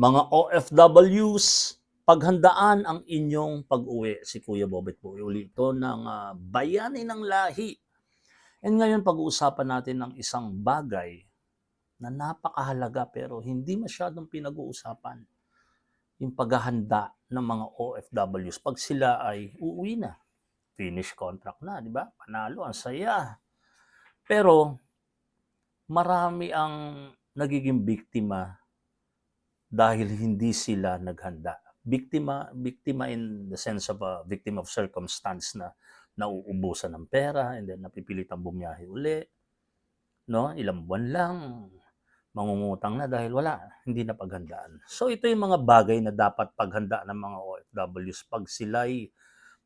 Mga OFWs, paghandaan ang inyong pag-uwi. Si Kuya Bobet po uli ito ng ah, Bayani ng Lahi. And ngayon pag-uusapan natin ng isang bagay na napakahalaga pero hindi masyadong pinag-uusapan. Yung paghahanda ng mga OFWs pag sila ay uuwi na. Finish contract na, di ba? Panalo, ang saya. Pero marami ang nagiging biktima dahil hindi sila naghanda. Biktima, biktima in the sense of a victim of circumstance na nauubusan ng pera and then napipilitang bumiyahe uli. No? Ilang buwan lang, mangungutang na dahil wala, hindi na paghandaan. So ito yung mga bagay na dapat paghanda ng mga OFWs pag sila'y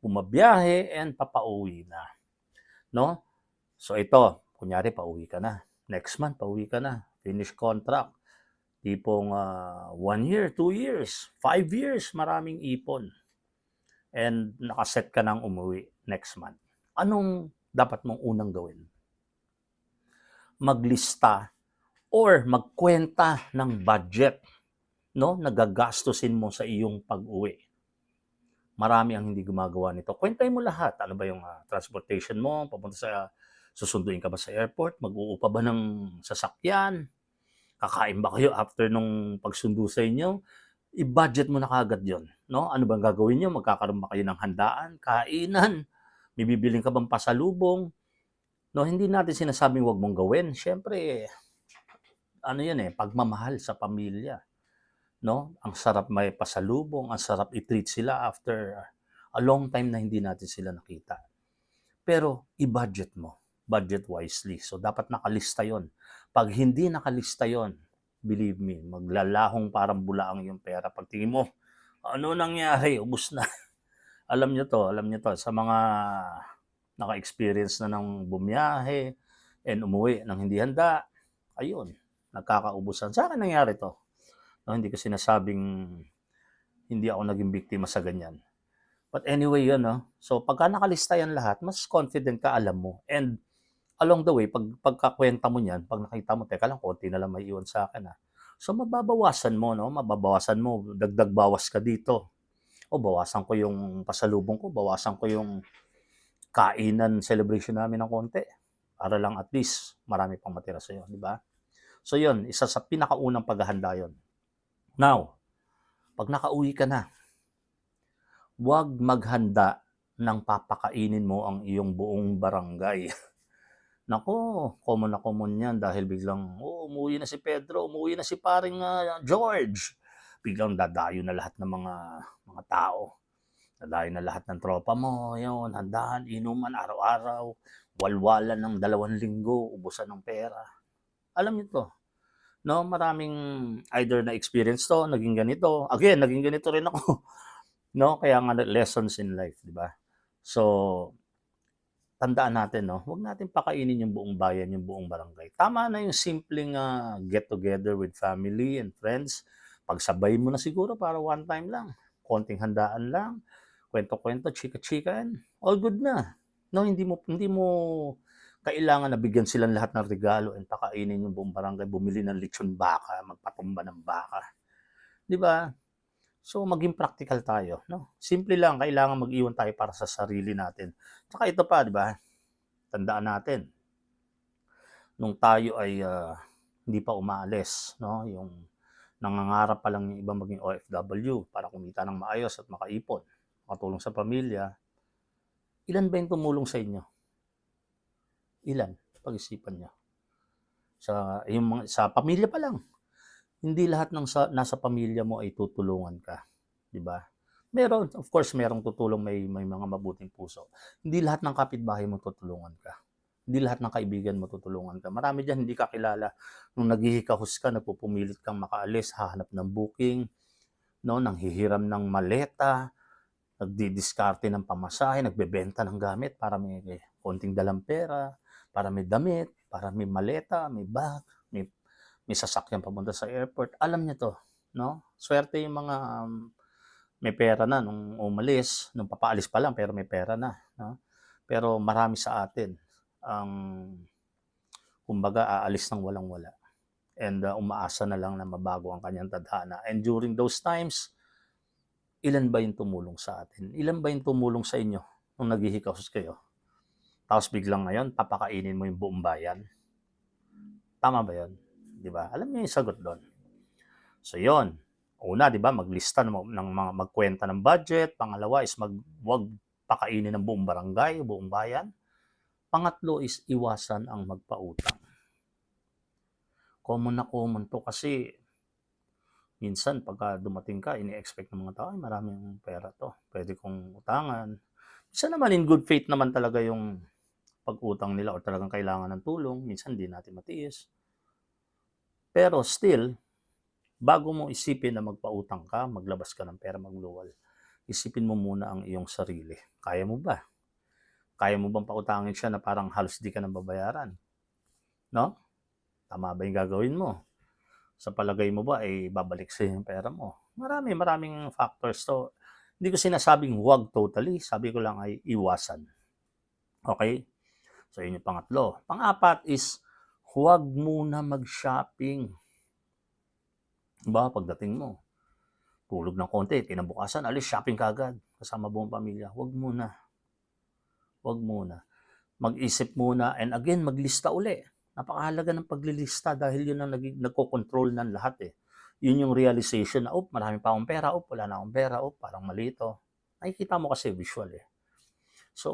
bumabiyahe and papauwi na. No? So ito, kunyari pauwi ka na. Next month, pauwi ka na. Finish contract tipong ah, one year, two years, five years, maraming ipon. And nakaset ka ng umuwi next month. Anong dapat mong unang gawin? Maglista or magkwenta ng budget no nagagastusin mo sa iyong pag-uwi. Marami ang hindi gumagawa nito. Kwentay mo lahat. Ano ba yung ah, transportation mo? Papunta sa susunduin ka ba sa airport? Mag-uupa ba ng sasakyan? Kakain ba kayo after nung pagsundo sa inyo, i-budget mo na kagad yon no? Ano bang gagawin nyo? Magkakaroon ba kayo ng handaan, kainan, may bibiling ka bang pasalubong? No, hindi natin sinasabing wag mong gawin. Siyempre, ano yan eh, pagmamahal sa pamilya. No? Ang sarap may pasalubong, ang sarap i-treat sila after a long time na hindi natin sila nakita. Pero i-budget mo, budget wisely. So dapat nakalista 'yon. Pag hindi nakalista 'yon, believe me, maglalahong parang bulaang yung pera. Pag tingin mo, ano nangyari? Ubus na. alam nyo to, alam nyo to. Sa mga naka-experience na ng bumiyahe and umuwi ng hindi handa, ayun, nagkakaubusan. Sa akin nangyari to. No, hindi ko sinasabing hindi ako naging biktima sa ganyan. But anyway, yun, no? So, pagka nakalista yan lahat, mas confident ka, alam mo. And along the way, pag pagkakwenta mo niyan, pag nakita mo, teka lang, konti na lang may iwan sa akin, ah. So, mababawasan mo, no? Mababawasan mo, dagdag bawas ka dito. O, bawasan ko yung pasalubong ko, bawasan ko yung kainan celebration namin ng konti. Para lang at least, marami pang matira sa'yo, di ba? So, yun, isa sa pinakaunang paghahanda yun. Now, pag nakauwi ka na, huwag maghanda ng papakainin mo ang iyong buong barangay. Nako, common na common yan dahil biglang, oh, umuwi na si Pedro, umuwi na si paring ah, George. Biglang dadayo na lahat ng mga mga tao. Dadayo na lahat ng tropa mo, yun, handaan, inuman, araw-araw, walwalan ng dalawang linggo, ubusan ng pera. Alam niyo to, no? Maraming either na experience to, naging ganito. Again, naging ganito rin ako. no? Kaya nga lessons in life, di ba? So, tandaan natin, no? Huwag natin pakainin yung buong bayan, yung buong barangay. Tama na yung simpleng ah, get together with family and friends. Pagsabay mo na siguro para one time lang. Konting handaan lang. Kwento-kwento, chika-chikaan. All good na. No, hindi mo hindi mo kailangan na bigyan sila lahat ng regalo and pakainin yung buong barangay, bumili ng lechon baka, magpatumba ng baka. 'Di ba? So maging practical tayo, no? Simple lang, kailangan mag-iwan tayo para sa sarili natin. Tsaka ito pa, 'di ba? Tandaan natin. Nung tayo ay ah, hindi pa umaalis, no? Yung nangangarap pa lang yung iba maging OFW para kumita ng maayos at makaipon, makatulong sa pamilya. Ilan ba yung tumulong sa inyo? Ilan? Pag-isipan nyo. Sa, yung mga, sa pamilya pa lang. Hindi lahat ng sa, nasa pamilya mo ay tutulungan ka. Di ba? Meron, of course, merong tutulong may, may mga mabuting puso. Hindi lahat ng kapitbahay mo tutulungan ka. Hindi lahat ng kaibigan mo tutulungan ka. Marami dyan hindi ka kilala. Nung naghihikahus ka, nagpupumilit kang makaalis, hahanap ng booking, no, nang hihiram ng maleta, nagdidiskarte ng pamasahe, nagbebenta ng gamit para may konting dalang pera, para may damit, para may maleta, may bag, may, sasakyan papunta sa airport. Alam niyo to, no? Swerte yung mga um, may pera na nung umalis, nung papaalis pa lang pero may pera na, no? Pero marami sa atin ang kumbaga aalis ng walang wala. and uh, umaasa na lang na mabago ang kanyang tadhana. And during those times, ilan ba yung tumulong sa atin? Ilan ba yung tumulong sa inyo nung naghihikaw kayo? Tapos biglang ngayon, papakainin mo yung buong bayan. Tama ba yun? Di ba? Alam niyo yung sagot doon. So yon Una, di ba, maglista ng, ng mga magkwenta ng budget. Pangalawa is mag wag pakainin ng buong barangay, buong bayan. Pangatlo is iwasan ang magpautang. Common na common to kasi minsan pagka dumating ka, ini-expect ng mga tao, ay maraming pera to. Pwede kong utangan. Minsan naman in good faith naman talaga yung pag-utang nila o talagang kailangan ng tulong. Minsan di natin matiis. Pero still, bago mo isipin na magpautang ka, maglabas ka ng pera, magluwal, isipin mo muna ang iyong sarili. Kaya mo ba? Kaya mo bang pautangin siya na parang halos di ka nang babayaran? No? Tama ba yung gagawin mo? Sa palagay mo ba, ay babalik sa yung pera mo? Marami, maraming factors. So, hindi ko sinasabing huwag totally. Sabi ko lang ay iwasan. Okay? So, yun yung pangatlo. Pang-apat is, huwag muna mag-shopping. Ba, pagdating mo, tulog ng konti, kinabukasan, alis, shopping ka agad, kasama buong pamilya. Huwag muna. Huwag muna. Mag-isip muna, and again, maglista uli. Napakahalaga ng paglilista dahil yun ang nag- nagko-control ng lahat eh. Yun yung realization na, oh, marami pa akong pera, oh, wala na akong pera, oh, parang malito. Nakikita mo kasi visual eh. So,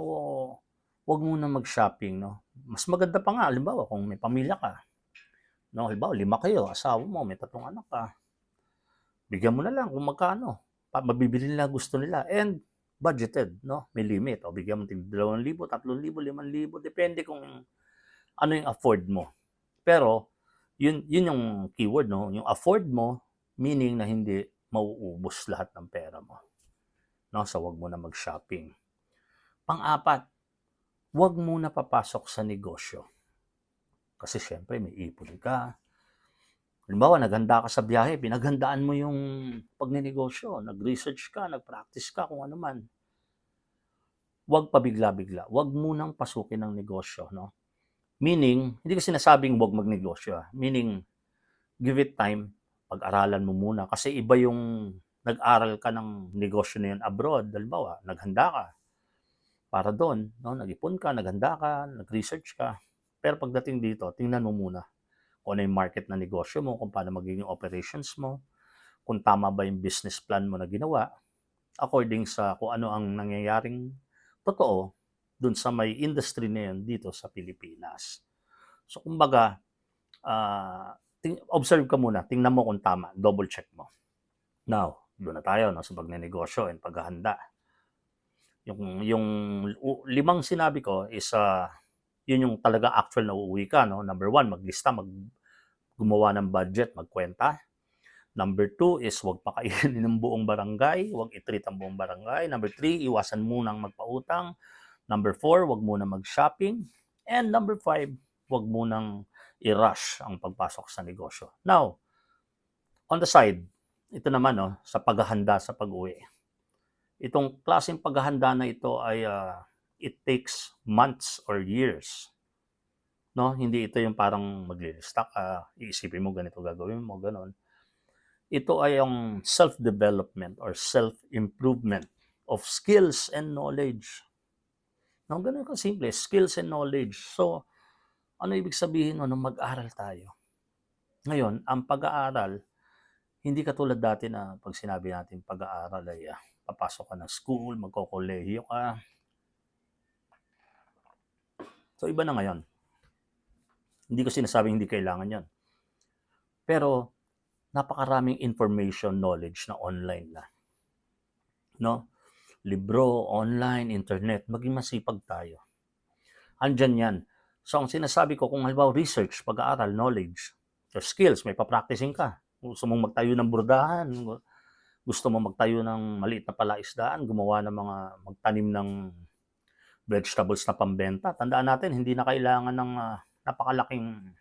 huwag muna mag-shopping, no? Mas maganda pa nga, halimbawa, kung may pamilya ka, no, halimbawa, lima kayo, asawa mo, may tatlong anak ka, bigyan mo na lang kung magkano. Mabibili nila gusto nila. And budgeted, no? May limit. O bigyan mo tig 2,000, 3,000, 5,000, depende kung ano yung afford mo. Pero, yun, yun yung keyword, no? Yung afford mo, meaning na hindi mauubos lahat ng pera mo. No? So, wag mo na mag-shopping. Pang-apat, wag mo na papasok sa negosyo. Kasi syempre, may ipon ka, Halimbawa, naghanda ka sa biyahe, pinaghandaan mo yung pagnenegosyo, nag-research ka, nag-practice ka, kung ano man. Huwag pabigla-bigla. Huwag munang pasukin ng negosyo. No? Meaning, hindi ko sinasabing huwag magnegosyo. ah. Meaning, give it time, pag-aralan mo muna. Kasi iba yung nag-aral ka ng negosyo na yun abroad. Halimbawa, naghanda ka para doon. No? Nag-ipon ka, naghanda ka, nag-research ka. Pero pagdating dito, tingnan mo muna kung ano yung market na negosyo mo, kung paano magiging operations mo, kung tama ba yung business plan mo na ginawa, according sa kung ano ang nangyayaring totoo dun sa may industry na yun dito sa Pilipinas. So, kumbaga, ah, ting- observe ka muna, tingnan mo kung tama, double check mo. Now, doon na tayo no, sa pagnenegosyo and paghahanda. Yung, yung limang sinabi ko is ah, yun yung talaga actual na uuwi ka. No? Number one, maglista, mag, gumawa ng budget, magkwenta. Number two is huwag pakainin ng buong barangay, huwag itreat ang buong barangay. Number three, iwasan munang magpautang. Number four, huwag muna mag-shopping. And number five, huwag munang i-rush ang pagpasok sa negosyo. Now, on the side, ito naman no, sa paghahanda sa pag-uwi. Itong klaseng paghahanda na ito ay ah, it takes months or years. No, hindi ito yung parang maglilista ka, iisipin mo ganito gagawin mo, ganon. Ito ay yung self-development or self-improvement of skills and knowledge. No, ganun ka simple, skills and knowledge. So, ano ibig sabihin no, nung mag-aral tayo? Ngayon, ang pag-aaral, hindi katulad dati na pag sinabi natin pag-aaral ay ah, papasok ka ng school, magkokolehiyo ka, So, iba na ngayon. Hindi ko sinasabing hindi kailangan yan. Pero, napakaraming information, knowledge na online na. No? Libro, online, internet, maging masipag tayo. Andyan yan. So, ang sinasabi ko, kung halimbawa research, pag-aaral, knowledge, your skills, may papracticing ka. Gusto mong magtayo ng burdahan, gusto mo magtayo ng maliit na palaisdaan, gumawa ng mga, magtanim ng vegetables na pambenta. Tandaan natin, hindi na kailangan ng ah, napakalaking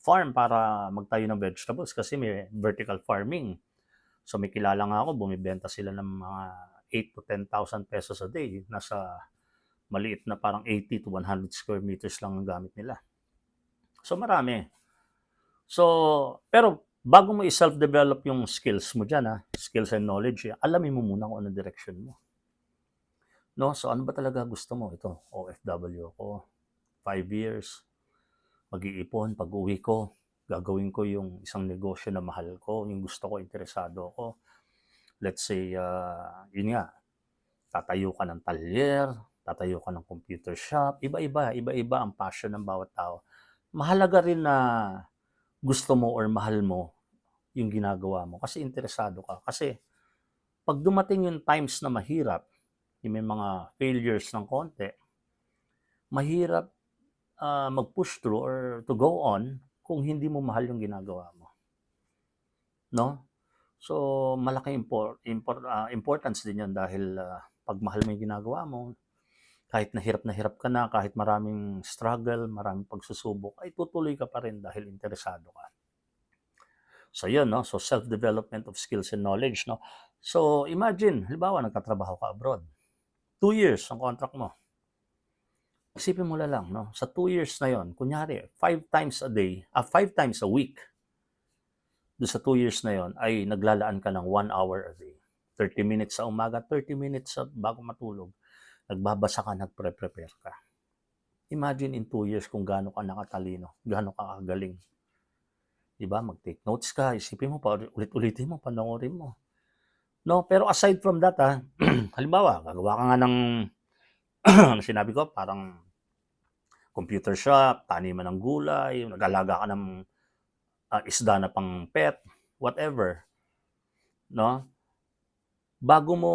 farm para magtayo ng vegetables kasi may vertical farming. So may kilala nga ako, bumibenta sila ng mga 8 to 10,000 pesos a day. Nasa maliit na parang 80 to 100 square meters lang ang gamit nila. So marami. So, pero bago mo i-self-develop yung skills mo dyan, ha, skills and knowledge, eh, alamin mo muna kung ano direction mo. No? So, ano ba talaga gusto mo? Ito, OFW ako, five years, mag-iipon, pag uwi ko, gagawin ko yung isang negosyo na mahal ko, yung gusto ko, interesado ako. Let's say, uh, yun nga, tatayo ka ng talyer, tatayo ka ng computer shop, iba-iba, iba-iba ang passion ng bawat tao. Mahalaga rin na gusto mo or mahal mo yung ginagawa mo kasi interesado ka. Kasi pag dumating yung times na mahirap, yung may mga failures ng konti, mahirap uh, mag-push through or to go on kung hindi mo mahal yung ginagawa mo. No? So, malaki import, import, uh, importance din yun dahil uh, pag mahal mo yung ginagawa mo, kahit nahirap na hirap ka na, kahit maraming struggle, maraming pagsusubok, ay tutuloy ka pa rin dahil interesado ka. So, yun, no? So, self-development of skills and knowledge, no? So, imagine, halimbawa, nagkatrabaho ka abroad. Two years ang contract mo. Isipin mo lang, no? Sa two years na yon, kunyari, five times a day, ah, five times a week, do sa two years na yon, ay naglalaan ka ng one hour a day. 30 minutes sa umaga, 30 minutes sa bago matulog nagbabasa ka, nagpre-prepare ka. Imagine in two years kung gaano ka nakatalino, gaano ka kagaling. Diba? Mag-take notes ka, isipin mo pa, ulit-ulitin mo, panoorin mo. No, pero aside from that, ha, halimbawa, gagawa ka nga ng, ano sinabi ko, parang computer shop, taniman ng gulay, nag-alaga ka ng uh, isda na pang pet, whatever. No? Bago mo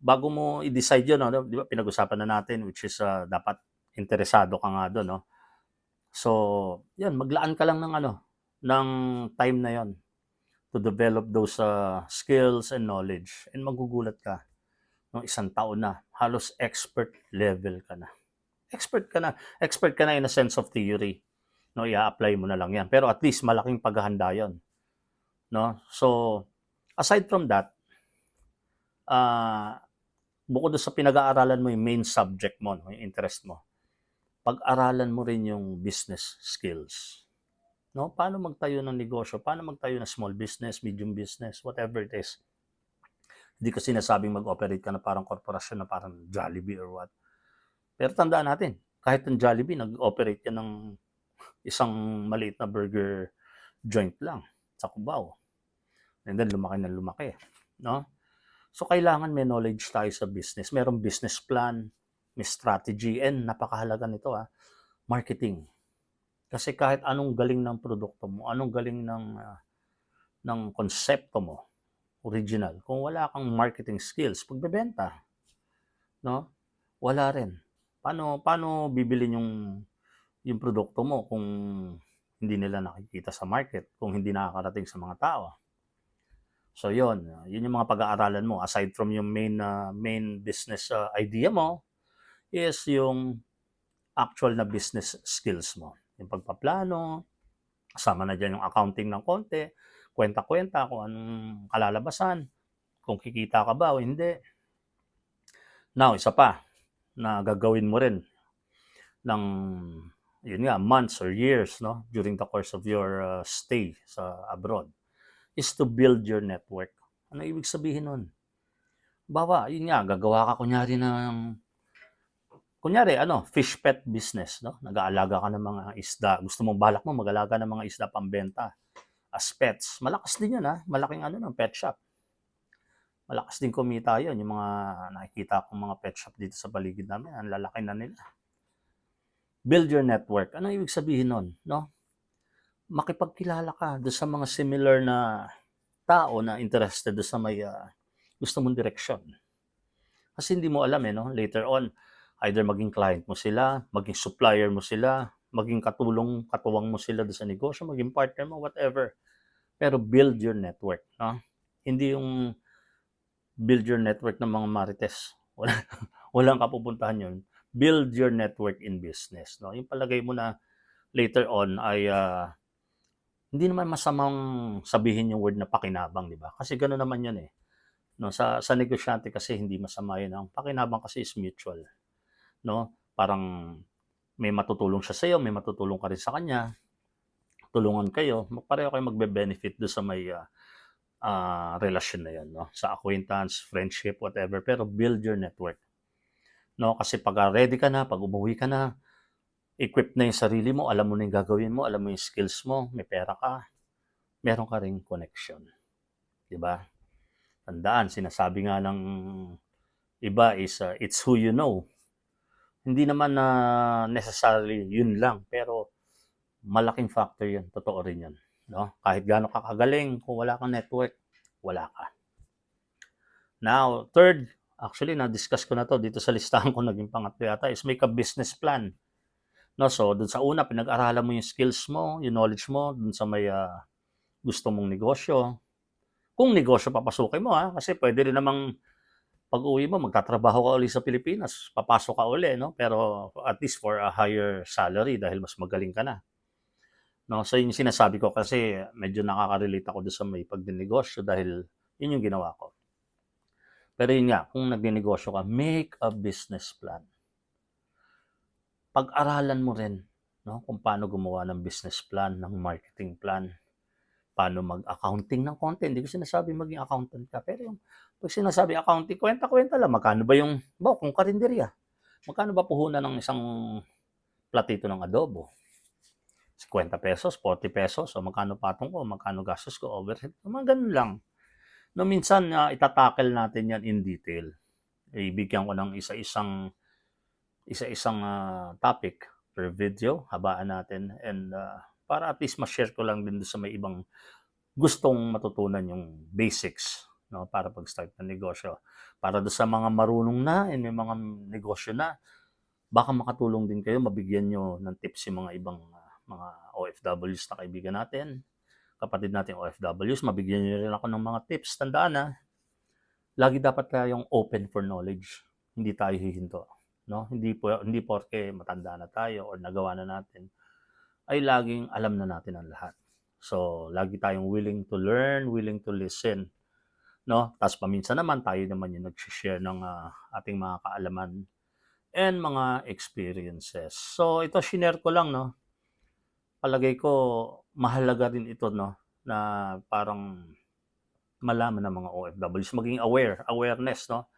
bago mo i-decide 'yon, no, 'di ba? Pinag-usapan na natin which is uh, dapat interesado ka nga doon, no. So, 'yan, maglaan ka lang ng ano, ng time na 'yon to develop those uh, skills and knowledge. And magugulat ka no isang taon na halos expert level ka na. Expert ka na. Expert ka na in a sense of theory no? I-apply mo na lang yan. Pero at least malaking paghahanda yon no? So aside from that uh, bukod sa pinag-aaralan mo yung main subject mo, yung interest mo, pag-aralan mo rin yung business skills. No? Paano magtayo ng negosyo? Paano magtayo ng small business, medium business, whatever it is. Hindi ko sinasabing mag-operate ka na parang korporasyon na parang Jollibee or what. Pero tandaan natin, kahit ang Jollibee, nag-operate yan ng isang maliit na burger joint lang sa Cubao. And then lumaki na lumaki. No? So, kailangan may knowledge tayo sa business. Merong business plan, may strategy, and napakahalaga nito ah, marketing. Kasi kahit anong galing ng produkto mo, anong galing ng uh, ng konsepto mo, original, kung wala kang marketing skills, pagbebenta, no? Wala rin. Paano paano bibilin yung yung produkto mo kung hindi nila nakikita sa market, kung hindi nakakarating sa mga tao? So yun, yun yung mga pag-aaralan mo aside from yung main uh, main business uh, idea mo is yung actual na business skills mo. Yung pagpaplano, kasama na dyan yung accounting ng konti, kwenta-kwenta kung anong kalalabasan, kung kikita ka ba o hindi. Now, isa pa na gagawin mo rin ng yun nga, months or years no during the course of your uh, stay sa abroad is to build your network. Ano ibig sabihin nun? Bawa, yun nga, gagawa ka kunyari ng, kunyari, ano, fish pet business, no? Nag-aalaga ka ng mga isda. Gusto mong balak mo, mag-alaga ng mga isda pambenta as pets. Malakas din yun, ha? Malaking ano ng pet shop. Malakas din kumita yun. Yung mga nakikita kong mga pet shop dito sa paligid namin, ang lalaki na nila. Build your network. Ano ibig sabihin nun, no? Makipagkilala ka do sa mga similar na tao na interested do sa may uh, gusto mong direksyon. Kasi hindi mo alam eh, no? later on, either maging client mo sila, maging supplier mo sila, maging katulong, katuwang mo sila do sa negosyo, maging partner mo, whatever. Pero build your network. No? Hindi yung build your network ng mga marites. Wala, walang kapupuntahan yun. Build your network in business. No? Yung palagay mo na later on ay uh, hindi naman masamang sabihin yung word na pakinabang, di ba? Kasi gano'n naman yan eh. No, sa, sa negosyante kasi hindi masama yun. Ang pakinabang kasi is mutual. No? Parang may matutulong siya sa iyo, may matutulong ka rin sa kanya. tulungan kayo, pareho kayo magbe-benefit do'n sa may, ah, ah, relasyon na 'yon 'no, sa acquaintance, friendship, whatever, pero build your network. 'No, kasi pagka ready ka na, 'pag umuwi ka na, equipped na 'yung sarili mo, alam mo na 'yung gagawin mo, alam mo 'yung skills mo, may pera ka, meron ka ring connection, ba? Tandaan sinasabi nga ng iba is, ah, it's who you know. Hindi naman na necessarily 'yun lang, pero malaking factor 'yun, totoo rin 'yun, 'no? Kahit gaano ka kagaling kung wala kang network, wala ka. Now, third, actually na-discuss ko na 'to dito sa listahan ko, naging pangatlo yata, is make a business plan. 'No, so do'n sa una pinag-aralan mo 'yung skills mo, 'yung knowledge mo do'n sa may, ah, gusto mong negosyo. Kung negosyo papasukin mo, ah, kasi puwede rin namang pag-uwi mo magtatrabaho ka uli sa Pilipinas, papasok ka uli 'no, pero at least for a higher salary dahil mas magaling ka na. 'No, so 'yun 'yung sinasabi ko kasi medyo nakaka-relate ako do'n sa may pagnenegosyo dahil 'yun 'yung ginawa ko. Pero 'yun nga, kung nagnenegosyo ka, make a business plan. Pag-aralan mo rin 'no, kung paano gumawa ng business plan, ng marketing plan, paano mag-accounting ng konti. Hindi ko sinasabing maging accountant ka, pero 'yung 'pag sinasabi accounting, kuwenta-kuwenta lang, magkano ba 'yung halimbawa kung karinderya, magkano ba puhunan ng isang platito ng adobo? ₱50, ₱40 o magkano patong ko, magkano gastos ko, overhead, mga gano'n lang. 'No, minsan, ah, ita-tackle natin 'yan in detail. Bibigyan ko ng isa-isang isa-isang, ah, topic per video, habaan natin and, ah, para at least ma-share ko lang din sa may ibang gustong matutunan 'yung basics 'no, para pag-start ng negosyo. Para do'n sa mga marunong na and may mga negosyo na, baka makatulong din kayo, mabigyan niyo ng tips 'yung mga ibang, ah, mga OFWs na kaibigan natin, kapatid nating OFWs, mabigyan niyo rin ako ng mga tips. Tandaan, ah, lagi dapat tayong open for knowledge, hindi tayo hihinto 'no, hindi po hindi porke matanda na tayo or nagawa na natin, ay laging alam na natin ang lahat. So, lagi tayong willing to learn, willing to listen 'no, ta's paminsan naman tayo naman 'yung nagshi-share ng, ah, ating mga kaalaman and mga experiences. So, ito shinare ko lang 'no. Palagay ko mahalaga rin ito 'no, na parang malaman ng mga OFWs, maging aware, awareness 'no,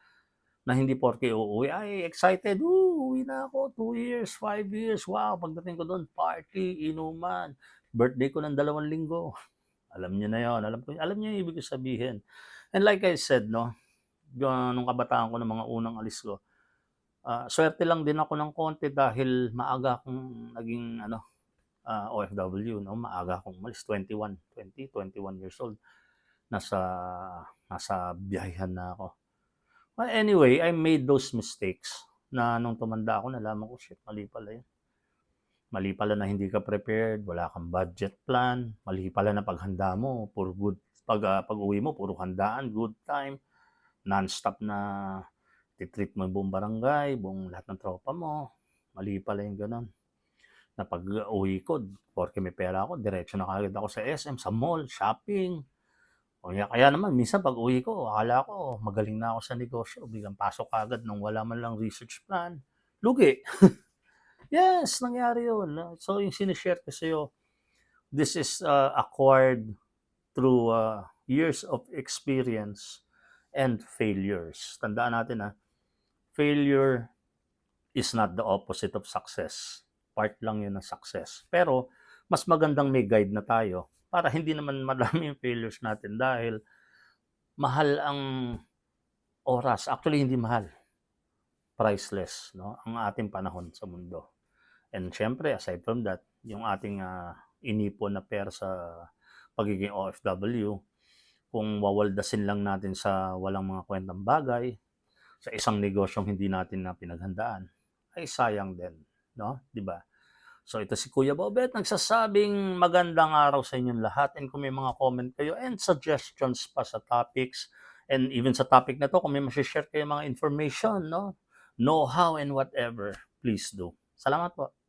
na hindi porke uuwi, ay excited, "Woo, uuwi na ako, 2 years, 5 years, wow." Pagdating ko do'n party, inuman, birthday ko ng dalawang linggo. Alam niyo na 'yun, alam ko alam niyo 'yung ibig sabihin. And like I said 'no, nung kabataan ko, nung mga unang alis ko, ah, suwerte lang din ako ng konti dahil maaga akong naging ano, ah, OFW 'no, maaga akong umalis, 21, 20, 21 years old. Nasa nasa biyahehan na ako. Well, anyway, I made those mistakes na nung tumanda ako nalaman ko, shit, mali pala 'yun. Mali pala na hindi ka prepared, wala kang budget plan, mali pala na paghanda mo puro good pag, ah, pag-uwi mo puro handaan, good time, nonstop na ti-treat mo 'yung buong barangay, buong lahat ng tropa mo, mali pala 'yung gano'n. Na pag-uwi ko, porke may pera ako, diretso na kaagad ako sa SM, sa mall, shopping. O kaya kaya naman minsan pag-uwi ko, akala ko magaling na ako sa negosyo, biglang pasok kaagad ng wala man lang research plan, lugi. Yes, nangyari 'yun 'no. So 'yung shini-share ko sa'yo, this is, ah, acquired through, ah, years of experience and failures. Tandaan natin, ah, failure is not the opposite of success, part lang 'yun ng success. Pero mas magandang may guide na tayo para hindi naman madami 'yung failures natin dahil mahal ang oras, actually hindi mahal, priceless 'no, ang ating panahon sa mundo. And siyempre aside from that, 'yung ating, ah, inipon na pera sa pagiging OFW, kung wawaldasin lang natin sa walang mga kuwentang bagay, sa isang negosyong hindi natin na pinaghandaan, ay sayang din 'no, 'di ba? So ito si Kuya Bobet nagsasabing magandang araw sa inyong lahat and kung may mga comment kayo and suggestions pa sa topics and even sa topic na 'to kung may mashi-share kayong mga information 'no, know-how and whatever, please do. Salamat po.